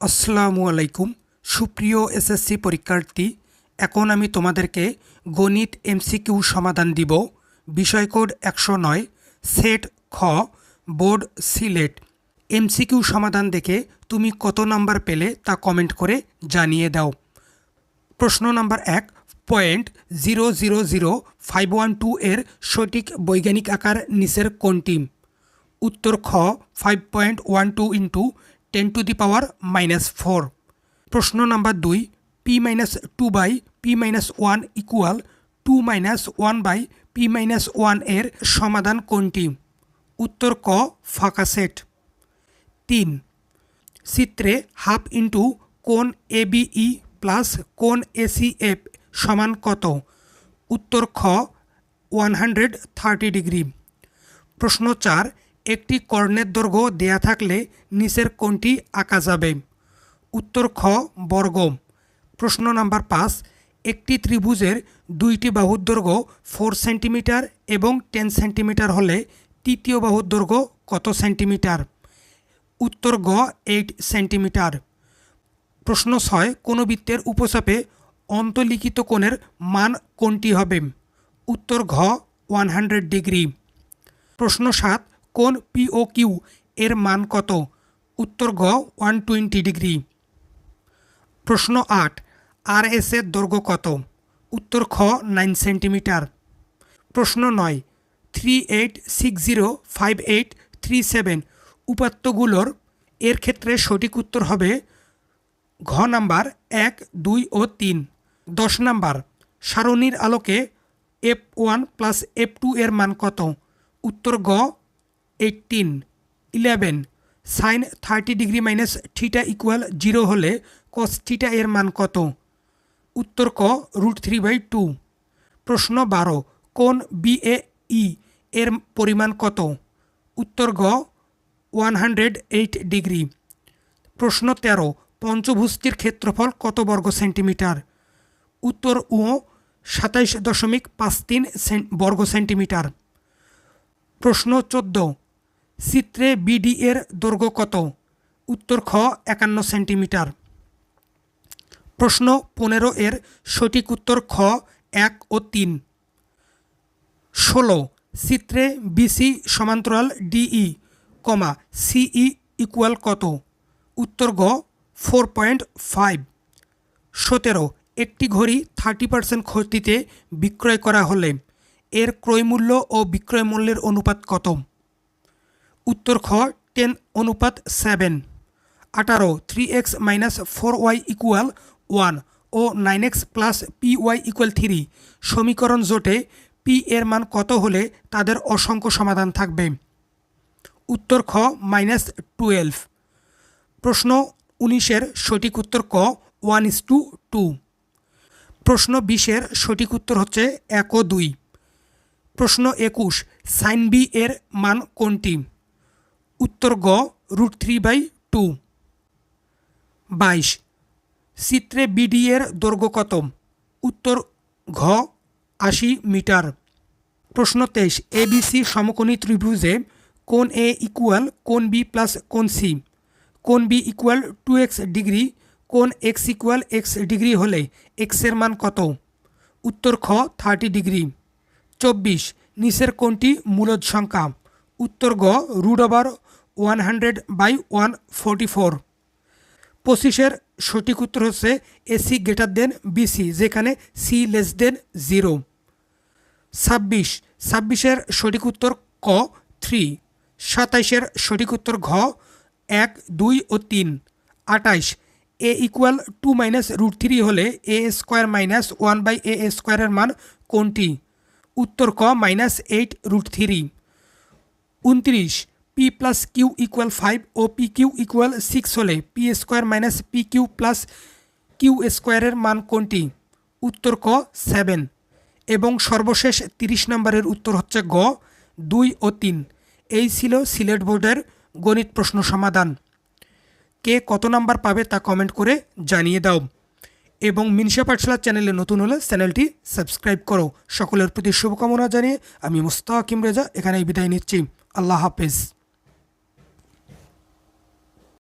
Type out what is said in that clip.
আসসালামু আলাইকুম। সুপ্রিয় এসএসসি পরীক্ষার্থী, এখন আমি তোমাদেরকে গণিত এমসিকিউ সমাধান দিব। বিষয় কোড একশো নয়, সেট খ, বোর্ড সিলেট। এমসিকিউ সমাধান দেখে তুমি কত নাম্বার পেলে তা কমেন্ট করে জানিয়ে দাও। প্রশ্ন নাম্বার এক, point zero zero zero five one two এর সঠিক বৈজ্ঞানিক আকার নিচের কোনটি? উত্তর খ, five point one two into ten to the power minus four. প্রশ্ন নাম্বার দুই P minus two by P minus one equal to minus one by P minus ওয়ানের সমাধান কোনটি? উত্তর ক, ফাঁকা সেট। তিন, চিত্রে হাফ ইন্টু কোন এবিই প্লাস কোন এসিএফ সমান কত? উত্তর খ ওয়ান হান্ড্রেড থার্টি ডিগ্রি প্রশ্ন চার একটি কর্ণের দৈর্ঘ্য দেয়া থাকলে নিচের কোনটি আঁকা যাবে। উত্তর খ বর্গ প্রশ্ন নাম্বার পাঁচ, একটি ত্রিভুজের দুইটি বাহুর দৈর্ঘ্য ফোর সেন্টিমিটার এবং টেন সেন্টিমিটার হলে তৃতীয় বাহুর দৈর্ঘ্য কত সেন্টিমিটার? উত্তর গ, এইট সেন্টিমিটার। প্রশ্ন ছয়, কোনো বৃত্তের উপচাপে অন্তলিখিত কোণের মান কোনটি হবে? উত্তর ঘ, ওয়ান হান্ড্রেড ডিগ্রি। প্রশ্ন সাত কোন পিও কিউ এর মান কত? উত্তর গ ওয়ান টোয়েন্টি ডিগ্রি প্রশ্ন আট আর এস এর দৈর্ঘ্য কত? উত্তর খ নাইন সেন্টিমিটার প্রশ্ন নয় three eight six zero five eight three seven উপাত্তগুলোর এর ক্ষেত্রে সঠিক উত্তর হবে ঘ নাম্বার এক, দুই ও তিন। দশ নাম্বার, সারণীর আলোকে F one plus F two এর মান কত? উত্তর গ eighteen eleven sine thirty degree minus theta equal zero হলে কস থিটা এর মান কত? উত্তর ক রুট থ্রি বাই টু প্রশ্ন বারো, কোন বিএ ই এর পরিমাণ কত? উত্তর গ ওয়ান হান্ড্রেড এইট ডিগ্রি প্রশ্ন তেরো, পঞ্চভুজটির ক্ষেত্রফল কত বর্গ সেন্টিমিটার? উত্তর ও সাতাইশ দশমিক পাঁচ তিন বর্গ সেন্টিমিটার। প্রশ্ন চোদ্দ চিত্রে বিডি এর দৈর্ঘ্য কত? উত্তর খ, একান্ন সেন্টিমিটার। প্রশ্ন পনেরো এর সঠিক উত্তর খ, এক ও তিন। ষোলো চিত্রে বিসি সমান্তরাল ডিই, কমা সিই ইকুয়াল কত? উত্তর গ, ফোর পয়েন্ট ফাইভ। সতেরো, একটি ঘড়ি থার্টি পার্সেন্ট ক্ষতিতে বিক্রয় করা হলে এর ক্রয়মূল্য ও বিক্রয় মূল্যের অনুপাত কত? উত্তর খ টেন অনুপাত সেভেন আঠারো three X minus four Y equal one ও nine X plus P Y equal three সমীকরণ জোটে পি এর মান কত হলে তাদের অসংখ্য সমাধান থাকবে? উত্তর খ মাইনাস টুয়েলভ প্রশ্ন উনিশের সঠিক উত্তর ক ওয়ান ইস টু টু প্রশ্ন বিশের সঠিক উত্তর হচ্ছে এক ও দুই। প্রশ্ন একুশ সাইন বি এর মান কোনটি? উত্তর গ, রুট থ্রি বাই টু। বাইশ চিত্রে বিডি এর দৈর্ঘ্য কত? উত্তর ঘ, আশি মিটার। প্রশ্ন তেইশ এবিসি সমকোণী ত্রিভুজে কোন এ ইকুয়াল কোন বি প্লাস কোন সি? কোন B equal to X degree, কোন এক্স ইকুয়াল এক্স ডিগ্রি হলে এক্সের মান কত? উত্তর খ থার্টি ডিগ্রি। চব্বিশ, নিচের কোনটি মূলদ সংখ্যা। উত্তর গ root over one hundred by one forty four পঁচিশের সঠিক উত্তর হচ্ছে এসি গ্রেটার দেন বিসি যেখানে সি লেস দেন জিরো ছাব্বিশ, ছাব্বিশের সঠিক উত্তর ক থ্রি সাতাইশের সঠিক উত্তর ঘ, এক, দুই ও তিন। আটাইশ A equal to minus root three হলে A square minus one by A স্কোয়ারের মান কোনটি? উত্তর ক মাইনাস এইট রুট থ্রি উনত্রিশ P plus Q equal five ও পি কিউ ইকুয়াল সিক্স হলে P square minus P Q plus Q স্কোয়ারের মান কোনটি? উত্তর ক সেভেন এবং সর্বশেষ তিরিশ নম্বরের উত্তর হচ্ছে গ, দুই ও তিন। এই ছিল সিলেট বোর্ডের গণিত প্রশ্ন সমাধান। কে কত নাম্বার পাবে তা কমেন্ট করে জানিয়ে দাও। এবং মিনসা পাঠশালা চ্যানেলে নতুন হলে চ্যানেলটি সাবস্ক্রাইব করো। সকলের প্রতি শুভকামনা জানিয়ে আমি মুস্তাকিম রেজা এখানেই বিদায় নিচ্ছি। আল্লাহ হাফেজ